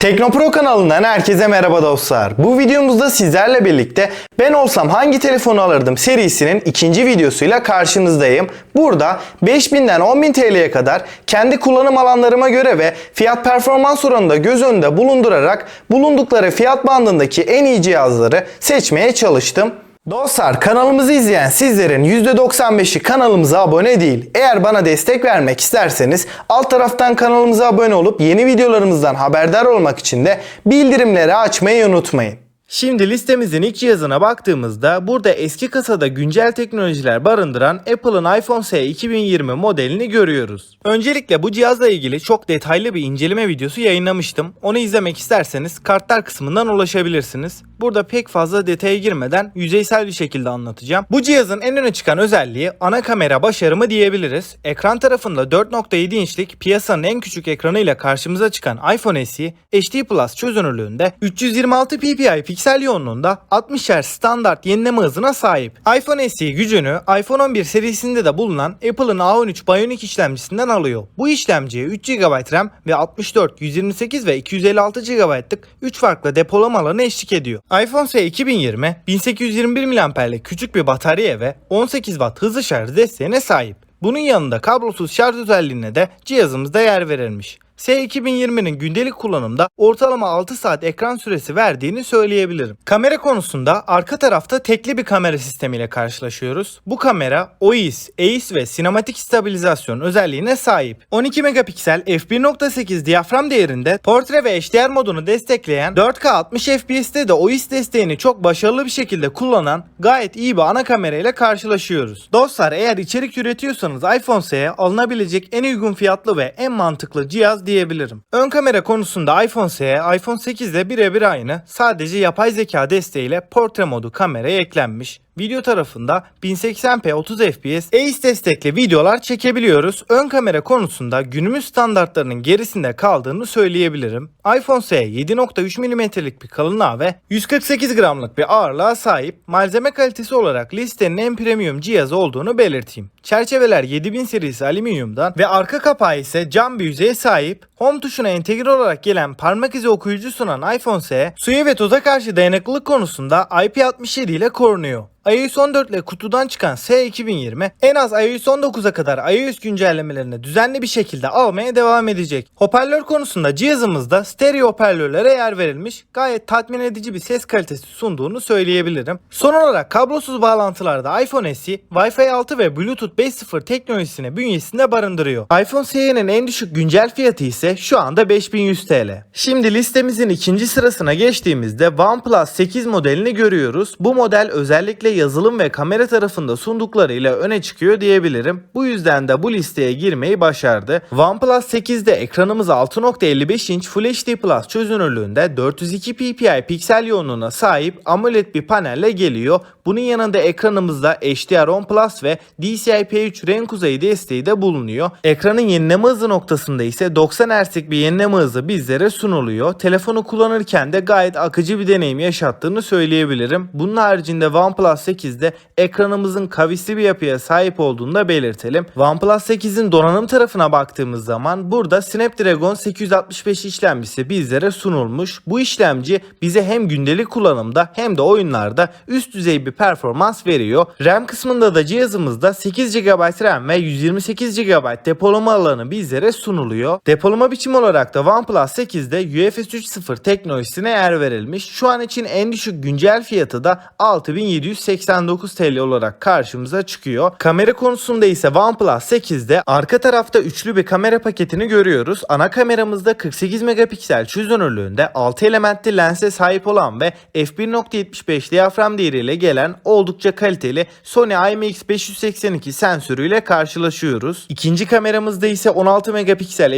Teknopro kanalından herkese merhaba dostlar. Bu videomuzda sizlerle birlikte ben olsam hangi telefonu alırdım serisinin ikinci videosuyla karşınızdayım. Burada 5000'den 10.000 TL'ye kadar kendi kullanım alanlarıma göre ve fiyat performans oranını da göz önünde bulundurarak bulundukları fiyat bandındaki en iyi cihazları seçmeye çalıştım. Dostlar kanalımızı izleyen sizlerin %95'i kanalımıza abone değil. Eğer bana destek vermek isterseniz alt taraftan kanalımıza abone olup yeni videolarımızdan haberdar olmak için de bildirimleri açmayı unutmayın. Şimdi listemizin ilk cihazına baktığımızda burada eski kasada güncel teknolojiler barındıran Apple'ın iPhone SE 2020 modelini görüyoruz. Öncelikle bu cihazla ilgili çok detaylı bir inceleme videosu yayınlamıştım. Onu izlemek isterseniz kartlar kısmından ulaşabilirsiniz. Burada pek fazla detaya girmeden yüzeysel bir şekilde anlatacağım. Bu cihazın en öne çıkan özelliği ana kamera başarımı diyebiliriz. Ekran tarafında 4.7 inçlik piyasanın en küçük ekranıyla karşımıza çıkan iPhone SE HD Plus çözünürlüğünde 326 ppi piksel yoğunluğunda 60 Hz standart yenileme hızına sahip. iPhone SE gücünü iPhone 11 serisinde de bulunan Apple'ın A13 Bionic işlemcisinden alıyor. Bu işlemciye 3 GB RAM ve 64, 128 ve 256 GB'lık 3 farklı depolama alanı eşlik ediyor. iPhone SE 2020 1821 mAh'lik küçük bir batarya ve 18 Watt hızlı şarj desteğine sahip. Bunun yanında kablosuz şarj özelliğine de cihazımızda yer verilmiş. S2020'nin gündelik kullanımda ortalama 6 saat ekran süresi verdiğini söyleyebilirim. Kamera konusunda arka tarafta tekli bir kamera sistemiyle karşılaşıyoruz. Bu kamera OIS, EIS ve sinematik stabilizasyon özelliğine sahip. 12 megapiksel f1.8 diyafram değerinde portre ve HDR modunu destekleyen 4K 60 FPS'te de OIS desteğini çok başarılı bir şekilde kullanan gayet iyi bir ana kamera ile karşılaşıyoruz. Dostlar eğer içerik üretiyorsanız iPhone SE alınabilecek en uygun fiyatlı ve en mantıklı cihaz diyebilirim. Ön kamera konusunda iPhone SE, iPhone 8 ile birebir aynı. Sadece yapay zeka desteğiyle portre modu kameraya eklenmiş. Video tarafında 1080p 30 fps EIS destekli videolar çekebiliyoruz. Ön kamera konusunda günümüz standartlarının gerisinde kaldığını söyleyebilirim. iPhone SE 7.3 mm'lik bir kalınlığa ve 148 gramlık bir ağırlığa sahip. Malzeme kalitesi olarak listenin en premium cihazı olduğunu belirteyim. Çerçeveler 7000 serisi alüminyumdan ve arka kapağı ise cam bir yüzeye sahip. Home tuşuna entegre olarak gelen parmak izi okuyucu sunan iPhone SE suya ve toza karşı dayanıklılık konusunda IP67 ile korunuyor iOS 14 ile kutudan çıkan S2020 en az iOS 19'a kadar iOS güncellemelerini düzenli bir şekilde almaya devam edecek. Hoparlör konusunda cihazımızda stereo hoparlörlere yer verilmiş gayet tatmin edici bir ses kalitesi sunduğunu söyleyebilirim. Son olarak kablosuz bağlantılarda iPhone SE Wi-Fi 6 ve Bluetooth 5.0 teknolojisini bünyesinde barındırıyor. iPhone SE'nin en düşük güncel fiyatı ise şu anda 5100 TL. Şimdi listemizin ikinci sırasına geçtiğimizde OnePlus 8 modelini görüyoruz. Bu model özellikle yazılım ve kamera tarafında sunduklarıyla öne çıkıyor diyebilirim. Bu yüzden de bu listeye girmeyi başardı. OnePlus 8'de ekranımız 6.55 inç Full HD Plus çözünürlüğünde 402 ppi piksel yoğunluğuna sahip AMOLED bir panelle geliyor. Bunun yanında ekranımızda HDR10 Plus ve DCI-P3 renk kuzeyi desteği de bulunuyor. Ekranın yenileme hızı noktasında ise 90 Hz'lik bir yenileme hızı bizlere sunuluyor. Telefonu kullanırken de gayet akıcı bir deneyim yaşattığını söyleyebilirim. Bunun haricinde OnePlus 8'de ekranımızın kavisli bir yapıya sahip olduğunu da belirtelim. OnePlus 8'in donanım tarafına baktığımız zaman burada Snapdragon 865 işlemcisi bizlere sunulmuş. Bu işlemci bize hem gündelik kullanımda hem de oyunlarda üst düzey bir performans veriyor. RAM kısmında da cihazımızda 8 GB RAM ve 128 GB depolama alanı bizlere sunuluyor. Depolama biçimi olarak da OnePlus 8'de UFS 3.0 teknolojisine yer verilmiş. Şu an için en düşük güncel fiyatı da 6789 TL olarak karşımıza çıkıyor. Kamera konusunda ise OnePlus 8'de arka tarafta üçlü bir kamera paketini görüyoruz. Ana kameramızda 48 megapiksel çözünürlüğünde 6 elementli lense sahip olan ve f1.75 diyafram değeriyle gelen oldukça kaliteli Sony IMX582 sensörüyle karşılaşıyoruz. İkinci kameramızda ise 16 megapiksel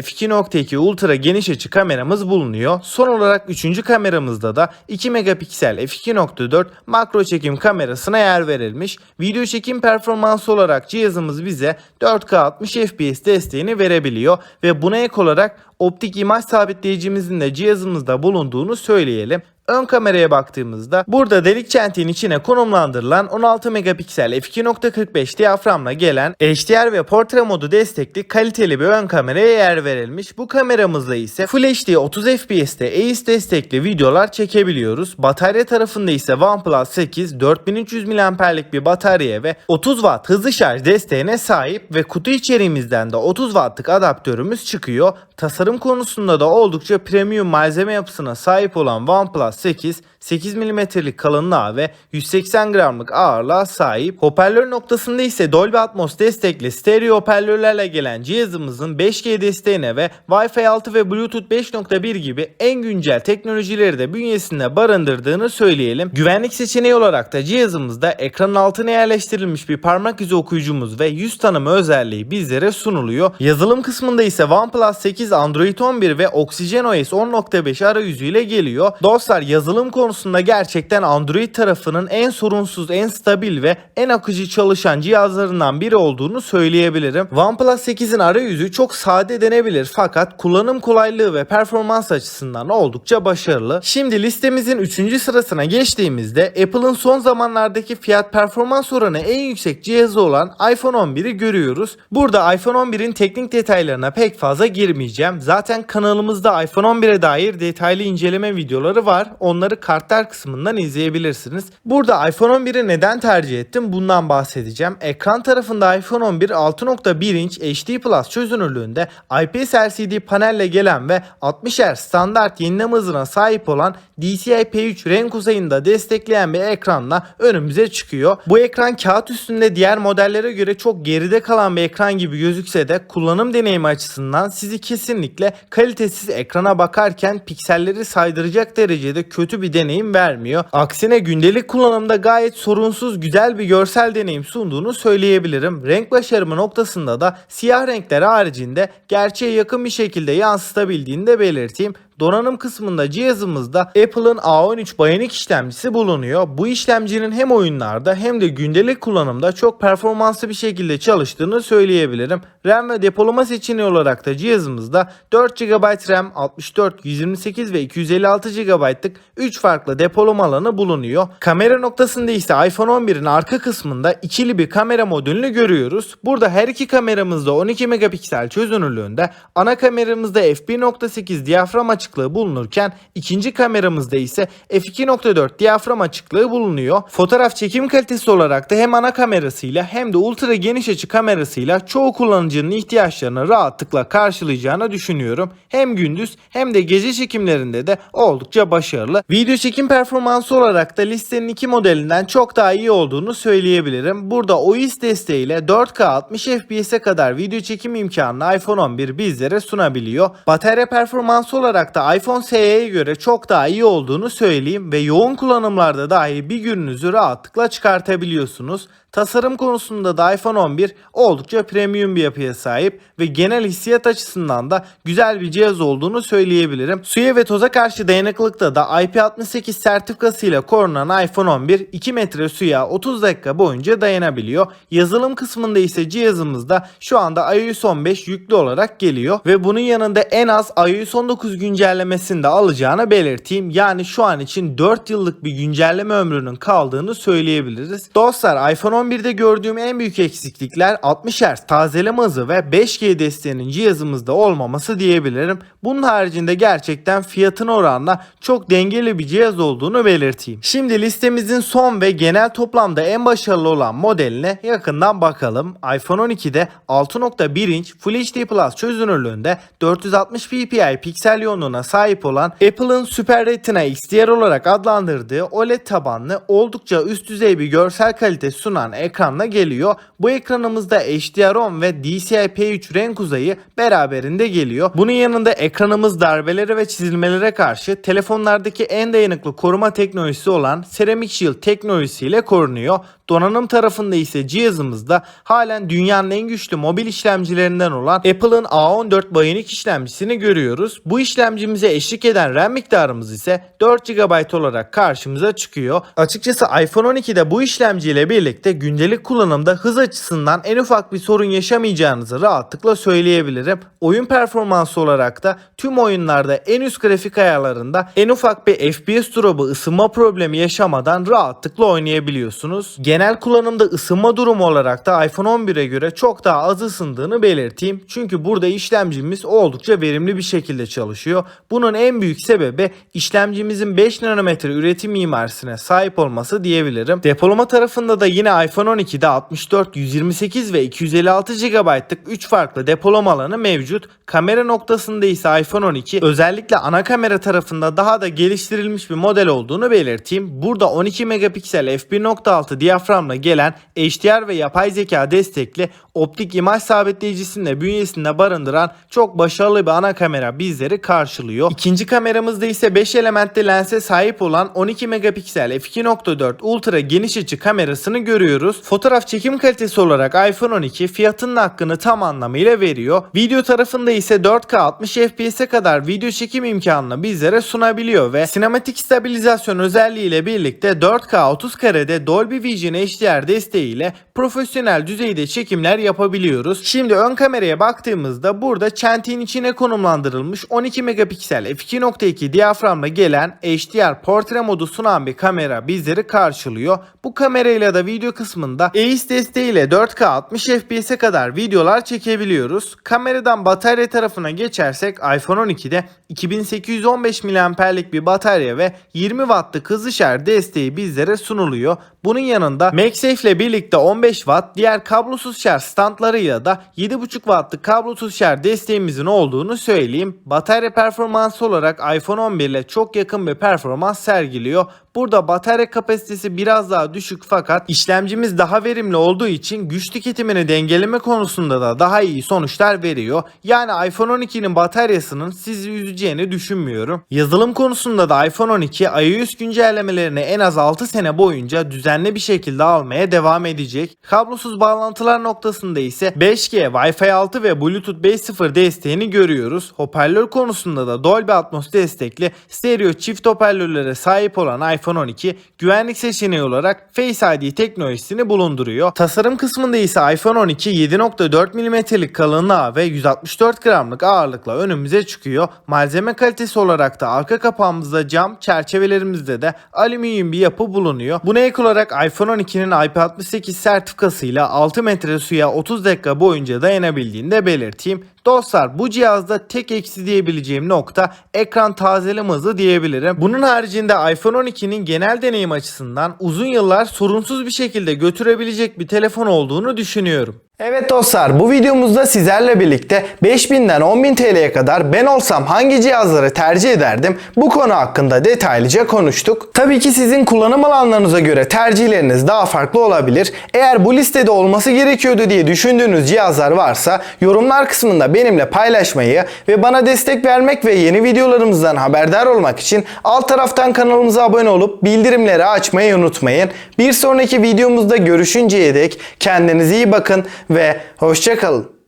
f2.2 ultra geniş açı kameramız bulunuyor. Son olarak üçüncü kameramızda da 2 megapiksel f2.4 makro çekim kamerasına yer verilmiş. Video çekim performansı olarak cihazımız bize 4K 60 FPS desteğini verebiliyor ve buna ek olarak optik imaj sabitleyicimizin de cihazımızda bulunduğunu söyleyelim. Ön kameraya baktığımızda burada delik çentiğin içine konumlandırılan 16 megapiksel f2.45 diyaframla gelen HDR ve portre modu destekli kaliteli bir ön kameraya yer verilmiş. Bu kameramızla ise Full HD 30 FPS'te EIS destekli videolar çekebiliyoruz. Batarya tarafında ise OnePlus 8 4300 mAh'lik bir batarya ve 30 Watt hızlı şarj desteğine sahip ve kutu içeriğimizden de 30 Watt'lık adaptörümüz çıkıyor. Tasarım konusunda da oldukça premium malzeme yapısına sahip olan OnePlus 8 8 mm'lik kalınlığa ve 180 gramlık ağırlığa sahip. Hoparlör noktasında ise Dolby Atmos destekli stereo hoparlörlerle gelen cihazımızın 5G desteğine ve Wi-Fi 6 ve Bluetooth 5.1 gibi en güncel teknolojileri de bünyesinde barındırdığını söyleyelim. Güvenlik seçeneği olarak da cihazımızda ekranın altına yerleştirilmiş bir parmak izi okuyucumuz ve yüz tanıma özelliği bizlere sunuluyor. Yazılım kısmında ise OnePlus 8 Android 11 ve OxygenOS 10.5 arayüzüyle geliyor. Dostlar yazılım konusunda gerçekten Android tarafının en sorunsuz, en stabil ve en akıcı çalışan cihazlarından biri olduğunu söyleyebilirim. OnePlus 8'in arayüzü çok sade denebilir fakat kullanım kolaylığı ve performans açısından oldukça başarılı. Şimdi listemizin 3. sırasına geçtiğimizde Apple'ın son zamanlardaki fiyat performans oranı en yüksek cihazı olan iPhone 11'i görüyoruz. Burada iPhone 11'in teknik detaylarına pek fazla girmeyeceğim. Zaten kanalımızda iPhone 11'e dair detaylı inceleme videoları var. Onları kartlar kısmından izleyebilirsiniz. Burada iPhone 11'i neden tercih ettim bundan bahsedeceğim. Ekran tarafında iPhone 11 6.1 inç HD Plus çözünürlüğünde IPS LCD panelle gelen ve 60 Hz standart yenileme hızına sahip olan DCI-P3 renk uzayında destekleyen bir ekranla önümüze çıkıyor. Bu ekran kağıt üstünde diğer modellere göre çok geride kalan bir ekran gibi gözükse de kullanım deneyimi açısından sizi kesinlikle kalitesiz ekrana bakarken pikselleri saydıracak derecede kötü bir deneyim vermiyor. Aksine gündelik kullanımda gayet sorunsuz güzel bir görsel deneyim sunduğunu söyleyebilirim. Renk başarımı noktasında da siyah renkler haricinde gerçeğe yakın bir şekilde yansıtabildiğini de belirteyim. Donanım kısmında cihazımızda Apple'ın A13 Bionic işlemcisi bulunuyor. Bu işlemcinin hem oyunlarda hem de gündelik kullanımda çok performanslı bir şekilde çalıştığını söyleyebilirim. RAM ve depolama seçeneği olarak da cihazımızda 4 GB RAM, 64, 128 ve 256 GB'lık 3 farklı depolama alanı bulunuyor. Kamera noktasında ise iPhone 11'in arka kısmında ikili bir kamera modülünü görüyoruz. Burada her iki kameramızda 12 megapiksel çözünürlüğünde, ana kameramızda f1.8 diyafram açıklığı bulunurken ikinci kameramızda ise f2.4 diyafram açıklığı bulunuyor. Fotoğraf çekim kalitesi olarak da hem ana kamerasıyla hem de ultra geniş açı kamerasıyla çoğu kullanıcının ihtiyaçlarını rahatlıkla karşılayacağını düşünüyorum. Hem gündüz hem de gece çekimlerinde de oldukça başarılı. Video çekim performansı olarak da listenin iki modelinden çok daha iyi olduğunu söyleyebilirim. Burada OIS desteğiyle 4K 60 FPS'e kadar video çekim imkanını iPhone 11 bizlere sunabiliyor. Batarya performansı olarak da iPhone SE'ye göre çok daha iyi olduğunu söyleyeyim ve yoğun kullanımlarda dahi bir gününüzü rahatlıkla çıkartabiliyorsunuz. Tasarım konusunda da iPhone 11 oldukça premium bir yapıya sahip ve genel hissiyat açısından da güzel bir cihaz olduğunu söyleyebilirim. Suya ve toza karşı dayanıklılıkta da IP68 sertifikasıyla korunan iPhone 11 2 metre suya 30 dakika boyunca dayanabiliyor. Yazılım kısmında ise cihazımızda şu anda iOS 15 yüklü olarak geliyor ve bunun yanında en az iOS 19 güncellemesini de alacağını belirteyim. Yani şu an için 4 yıllık bir güncelleme ömrünün kaldığını söyleyebiliriz. Dostlar iPhone 11'de gördüğüm en büyük eksiklikler 60 Hz tazeleme hızı ve 5G desteğinin cihazımızda olmaması diyebilirim. Bunun haricinde gerçekten fiyatın oranla çok dengeli bir cihaz olduğunu belirteyim. Şimdi listemizin son ve genel toplamda en başarılı olan modeline yakından bakalım. iPhone 12'de 6.1 inç Full HD Plus çözünürlüğünde 460 ppi piksel yoğunluğuna sahip olan Apple'ın Super Retina XDR olarak adlandırdığı OLED tabanlı oldukça üst düzey bir görsel kalite sunan ekranla geliyor. Bu ekranımızda HDR10 ve DCI-P3 renk uzayı beraberinde geliyor. Bunun yanında ekranımız darbelere ve çizilmelere karşı telefonlardaki en dayanıklı koruma teknolojisi olan Ceramic Shield teknolojisiyle korunuyor. Donanım tarafında ise cihazımızda halen dünyanın en güçlü mobil işlemcilerinden olan Apple'ın A14 Bionic işlemcisini görüyoruz. Bu işlemcimize eşlik eden RAM miktarımız ise 4 GB olarak karşımıza çıkıyor. Açıkçası iPhone 12'de bu işlemciyle birlikte gündelik kullanımda hız açısından en ufak bir sorun yaşamayacağınızı rahatlıkla söyleyebilirim. Oyun performansı olarak da tüm oyunlarda en üst grafik ayarlarında en ufak bir FPS drop'u ısınma problemi yaşamadan rahatlıkla oynayabiliyorsunuz. Genel kullanımda ısınma durumu olarak da iPhone 11'e göre çok daha az ısındığını belirteyim. Çünkü burada işlemcimiz oldukça verimli bir şekilde çalışıyor. Bunun en büyük sebebi işlemcimizin 5 nanometre üretim mimarisine sahip olması diyebilirim. Depolama tarafında da yine iPhone 12'de 64, 128 ve 256 GB'lık 3 farklı depolama alanı mevcut. Kamera noktasında ise iPhone 12 özellikle ana kamera tarafında daha da geliştirilmiş bir model olduğunu belirteyim. Burada 12 megapiksel f1.6 diyaframla gelen HDR ve yapay zeka destekli optik imaj sabitleyicisini de bünyesinde barındıran çok başarılı bir ana kamera bizleri karşılıyor. İkinci kameramızda ise 5 elementli lense sahip olan 12 megapiksel f2.4 ultra geniş açı kamerasını görüyoruz. Fotoğraf çekim kalitesi olarak iPhone 12 fiyatının hakkını tam anlamıyla veriyor. Video tarafında ise 4K 60 FPS'e kadar video çekim imkanını bizlere sunabiliyor ve sinematik stabilizasyon özelliğiyle birlikte 4K 30 karede Dolby Vision HDR desteğiyle profesyonel düzeyde çekimler yapabiliyoruz. Şimdi ön kameraya baktığımızda burada çentiğin içine konumlandırılmış 12 megapiksel f2.2 diyaframla gelen HDR portre modu sunan bir kamera bizleri karşılıyor. Bu kamerayla da video kısmında EIS desteğiyle 4K 60 FPS'e kadar videolar çekebiliyoruz. Kameradan batarya tarafına geçersek iPhone 12'de 2815 mAh'lik bir batarya ve 20 Watt'lık hızlı şarj desteği bizlere sunuluyor. Bunun yanında MagSafe ile birlikte 15 Watt, diğer kablosuz şarj standlarıyla da 7.5 Watt'lık kablosuz şarj desteğimizin olduğunu söyleyeyim. Batarya performansı olarak iPhone 11 ile çok yakın bir performans sergiliyor. Burada batarya kapasitesi biraz daha düşük fakat işlemcimiz daha verimli olduğu için güç tüketimini dengeleme konusunda da daha iyi sonuçlar veriyor. Yani iPhone 12'nin bataryasının sizi üzeceğini düşünmüyorum. Yazılım konusunda da iPhone 12 iOS güncellemelerini en az 6 sene boyunca düzenli bir şekilde almaya devam edecek. Kablosuz bağlantılar noktasında ise 5G, Wi-Fi 6 ve Bluetooth 5.0 desteğini görüyoruz. Hoparlör konusunda da Dolby Atmos destekli stereo çift hoparlörlere sahip olan iPhone 12 güvenlik seçeneği olarak Face ID teknolojisini bulunduruyor. Tasarım kısmında ise iPhone 12 7.4 mm'lik kalınlığa ve 164 gramlık ağırlıkla önümüze çıkıyor. Malzeme kalitesi olarak da arka kapağımızda cam, çerçevelerimizde de alüminyum bir yapı bulunuyor. Buna ek olarak iPhone 12'nin IP68 sertifikasıyla 6 metre suya 30 dakika boyunca dayanabildiğini de belirteyim. Dostlar bu cihazda tek eksi diyebileceğim nokta ekran tazeleme hızı diyebilirim. Bunun haricinde iPhone 12'nin genel deneyim açısından uzun yıllar sorunsuz bir şekilde götürebilecek bir telefon olduğunu düşünüyorum. Evet dostlar bu videomuzda sizlerle birlikte 5000'den 10.000 TL'ye kadar ben olsam hangi cihazları tercih ederdim bu konu hakkında detaylıca konuştuk. Tabii ki sizin kullanım alanlarınıza göre tercihleriniz daha farklı olabilir. Eğer bu listede olması gerekiyordu diye düşündüğünüz cihazlar varsa yorumlar kısmında benimle paylaşmayı ve bana destek vermek ve yeni videolarımızdan haberdar olmak için alt taraftan kanalımıza abone olup bildirimleri açmayı unutmayın. Bir sonraki videomuzda görüşünceye dek kendinize iyi bakın ve hoşçakalın.